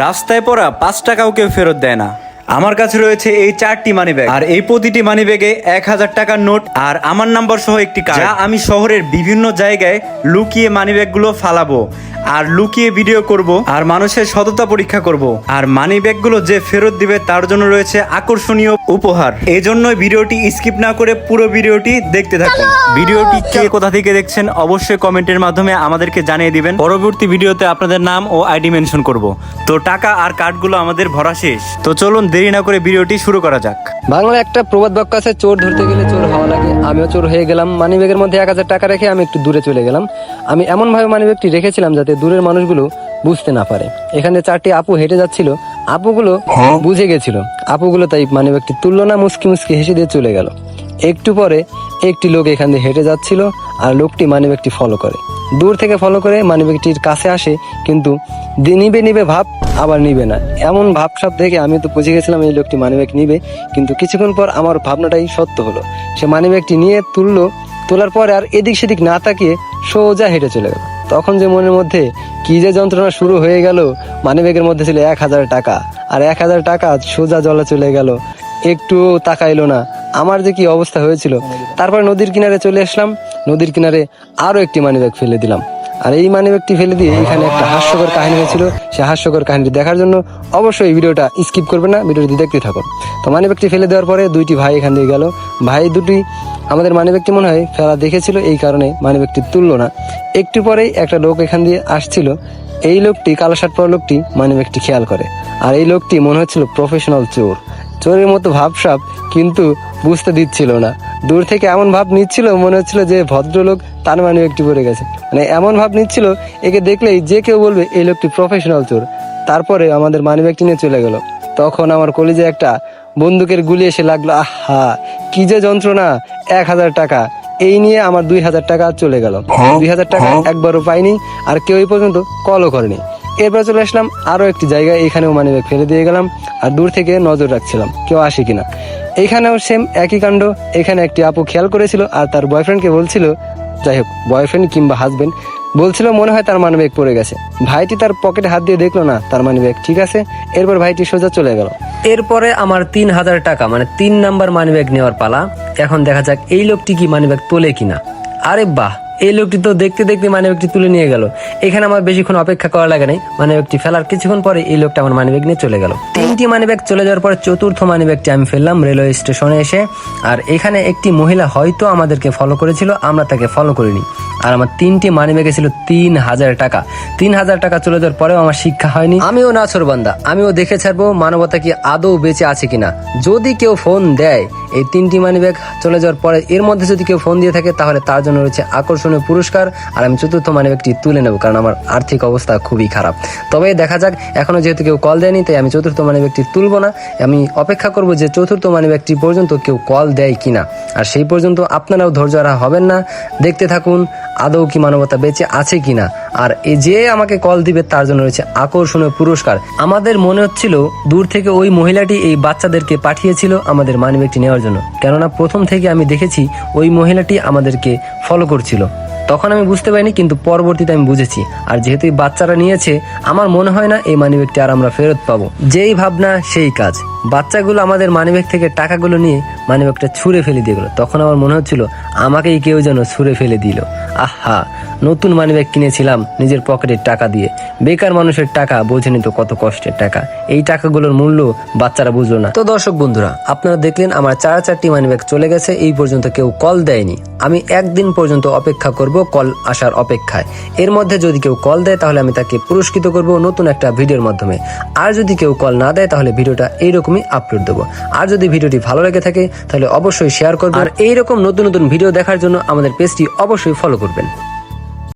রাস্তায় পড়া পাঁচ টাকাও কেউ ফেরত দেয় না। আমার কাছে রয়েছে এই চারটি মানি ব্যাগ আর এই প্রতিটি মানি ব্যাগে এক হাজার টাকার নোট আর আমার নাম্বার সহ একটি কার্ড যা আমি শহরের বিভিন্ন জায়গায় লুকিয়ে মানি ব্যাগগুলো ফালাবো। আর লুকিয়ে ভিডিও করব আর মানুষের সততা পরীক্ষা করব আর মানি ব্যাগগুলো যে ফেরত দিবে তার জন্য রয়েছে আকর্ষণীয় উপহার। এই জন্যই ভিডিওটি স্কিপ না করে পুরো ভিডিওটি দেখতে থাকুন। ভিডিওটি কে কোথা থেকে দেখছেন অবশ্যই কমেন্টের মাধ্যমে আমাদেরকে জানিয়ে দিবেন। পরবর্তী ভিডিওতে আপনাদের নাম ও আইডি মেনশন করব। তো টাকা আর কার্ডগুলো আমাদের ভরা শেষ। তো চলুন দেরি না করে ভিডিওটি শুরু করা যাক। বাংলায় একটা প্রবাদ বাক্য আছে চোর ধরতে গেলে চোর হওয়া লাগে। আমিও চোর হয়ে গেলাম। মানি ব্যাগের মধ্যে এক হাজার টাকা রেখে আমি একটু দূরে চলে গেলাম। আমি এমন ভাবে মানি ব্যাগটি রেখেছিলাম যাতে দূরের মানুষগুলো বুঝতে না পারে। এখানে চারটি আপু হেঁটে যাচ্ছিল। আপুগুলো বুঝে গেছিল। আপুগুলো তাই মানি ব্যাগটি তুললো না মুসকি মুসকি হেসে দিয়ে চলে গেল। একটু পরে একটি লোক এখান দিয়ে হেঁটে যাচ্ছিল আর লোকটি মানি ব্যাগটি ফলো করে। দূর থেকে ফলো করে মানি ব্যাগটির কাছে আসে কিন্তু নিবে নিবে ভাব আবার নিবে না। এমন ভাবসাব দেখে আমি তো বুঝে গেছিলাম এই লোকটি মানিব্যাগ নিবে, কিন্তু কিছুক্ষণ পর আমার ভাবনাটাই সত্য হলো। সে মানিব্যাগটি নিয়ে তুললো, তোলার পরে আর এদিক সেদিক না তাকিয়ে সোজা হেঁটে চলে গেল। তখন যে মনের মধ্যে কি যে যন্ত্রণা শুরু হয়ে গেল, মানিব্যাগের মধ্যে ছিল এক হাজার টাকা। আর এক হাজার টাকা সোজা জলে চলে গেল। একটু তাকাইলো না। আমার যে কি অবস্থা হয়েছিল, তারপর নদীর কিনারে চলে আসলাম। নদীর কিনারে আরও একটি মানিব্যাগ ফেলে দিলাম। আর এই মানিব্যাগটি ফেলে দিয়ে এখানে একটা হাস্যকর কাহিনী হয়েছিল। সেই হাস্যকর কাহিনীটি দেখার জন্য অবশ্যই ভিডিওটা স্কিপ করবে না, ভিডিওটি দেখতে থাকুন। তো মানিব্যাগটি ফেলে দেওয়ার পরে দুইটি ভাই এখান দিয়ে গেল। ভাই দুটি, আমাদের মানিব্যাগটি মনে হয় ফেলা দেখেছিল, এই কারণে মানিব্যাগটি তুললো না। একটু পরেই একটা লোক এখান দিয়ে আসছিল। এই লোকটি, কালো শার্ট পরা লোকটি মানিব্যাগটি খেয়াল করে। আর এই লোকটি মনে হচ্ছিল প্রফেশনাল চোর। চোরের মতো ভাবসাব কিন্তু বুঝতে দিচ্ছিল না। দূর থেকে এমন ভাব নিচ্ছিল মনে হচ্ছিল যে ভদ্রলোক তার মানে একটি পড়ে গেছে। মানে এমন ভাব নিচ্ছিল একে দেখলেই যে কেউ বলবে এই লোকটি প্রফেশনাল চোর। তারপরে আমাদের মানিব্যাগটি নিয়ে চলে গেল। তখন আমার কলেজে একটা বন্দুকের গুলি এসে লাগল আহা কি যে যন্ত্রণা এক হাজার টাকা। এই নিয়ে আমার দুই হাজার টাকা চলে গেল। দুই হাজার টাকা একবারও পাইনি আর কেউ এই পর্যন্ত কলও করেনি। এরপর চলে আসলাম আরও একটি জায়গায়, এখানেও মানি ব্যাগ ফেলে দিয়ে গেলাম আর দূর থেকে নজর রাখছিলাম কেউ আসে কিনা। এখানেও সেম একই কাণ্ড, এখানে একটি আপু খেয়াল করেছিল আর তার বয়ফ্রেন্ডকে বলছিল, যাই হোক বয়ফ্রেন্ড কিংবা হাজবেন্ড বলছিল মনে হয় তার মানি ব্যাগ পড়ে গেছে। ভাইটি তার পকেটে হাত দিয়ে দেখল, না, তার মানি ব্যাগ ঠিক আছে। এরপর ভাইটি সোজা চলে গেল। এরপরে আমার তিন হাজার টাকা মানে তিন নাম্বার মানি ব্যাগ নেওয়ার পালা। এখন দেখা যাক এই লোকটি কি মানি ব্যাগ তোলে কিনা। আরে বাহ! এই লোকটি তো দেখতে দেখতে মানে ব্যাগটি তুলে নিয়ে গেল। এখানে আমার বেশিক্ষণ অপেক্ষা করা লাগে নাই মানে ব্যাগটি ফেলার কিছুক্ষণ পরে এই লোকটা আমার মানিব্যাগ নিয়ে চলে গেল। তিনটি মানি ব্যাগ চলে যাওয়ার পরে চতুর্থ মানি ব্যাগটি আমি ফেললাম রেলওয়ে স্টেশনে এসে, আর এখানে একটি মহিলা হয়তো আমাদেরকে ফলো করেছিল, আমরা তাকে ফলো করিনি। আর আমার তিনটি মানি ব্যাগে ছিল তিন হাজার টাকা। তিন হাজার টাকা চলে যাওয়ার পরেও আমার শিক্ষা হয়নি। আমিও না বান্দা। আমিও দেখে ছাড়বো মানবতা কি আদৌ বেঁচে আছে কিনা। যদি কেউ ফোন দেয়, এই তিনটি মানি ব্যাগ চলে যাওয়ার পরে এর মধ্যে যদি কেউ ফোন দিয়ে থাকে, তাহলে তার জন্য রয়েছে আকর্ষণীয় পুরস্কার। আর আমি চতুর্থ মানি ব্যাগটি তুলে নেব, কারণ আমার আর্থিক অবস্থা খুবই খারাপ। তবে দেখা যাক এখনও যেহেতু কেউ কল দেয়নি, তাই আমি চতুর্থ মানি ব্যাগটি তুলবো না। আমি অপেক্ষা করব যে চতুর্থ মানি ব্যাগটি পর্যন্ত কেউ কল দেয় কিনা। আর সেই পর্যন্ত আপনারাও ধৈর্য হবেন না। দেখতে থাকুন আদৌ কি মানবতা বেঁচে আছে কিনা? আর এ যে আমাকে কল দিবে তার জন্য রয়েছে আকর্ষণীয় পুরস্কার। আমাদের মনে হচ্ছিল দূর থেকে ওই মহিলাটি এই বাচ্চাদেরকে পাঠিয়েছিল আমাদের মানিব্যাগটি নেওয়ার জন্য। কেননা প্রথম থেকে আমি দেখেছি ওই মহিলাটি আমাদেরকে ফলো করছিল। তখন আমি বুঝতে পারিনি, কিন্তু পরবর্তীতে আমি বুঝেছি। আর যেহেতু বাচ্চারা নিয়েছে, আমার মনে হয় না এই মানিব্যাগটি আর আমরা ফেরত পাবো। যেই ভাবনা, সেই কাজ। বাচ্চাগুলো আমাদের মানিব্যাগ থেকে টাকাগুলো নিয়ে মানিব্যাগটা ছুঁড়ে ফেলে দিয়ে গেলো। তখন আমার মনে হচ্ছিল, আমাকেই কেউ যেন ছুঁড়ে ফেলে দিল। আহা! নতুন মানিব্যাগ কিনেছিলাম নিজের পকেটের টাকা দিয়ে। বেকার মানুষের টাকা বোঝেনি তো কত কষ্টের টাকা। এই টাকাগুলোর মূল্য বাচ্চারা বুঝলো না। তো দর্শক বন্ধুরা, আপনারা দেখলেন আমার চার চারটি মানিব্যাগ চলে গেছে, এই পর্যন্ত কেউ কল দেয়নি। আমি একদিন পর্যন্ত অপেক্ষা করব কল আসার অপেক্ষায়। এর মধ্যে যদি কেউ কল দেয়, তাহলে আমি তাকে পুরস্কৃত করব নতুন একটা ভিডিওর মাধ্যমে। আর যদি কেউ কল না দেয়, তাহলে ভিডিওটা এইরকমই আপলোড দেবো। আর যদি ভিডিওটি ভালো লেগে থাকে, তাহলে অবশ্যই শেয়ার করবেন। আর এইরকম নতুন নতুন ভিডিও দেখার জন্য আমাদের পেজটি অবশ্যই ফলো করবেন।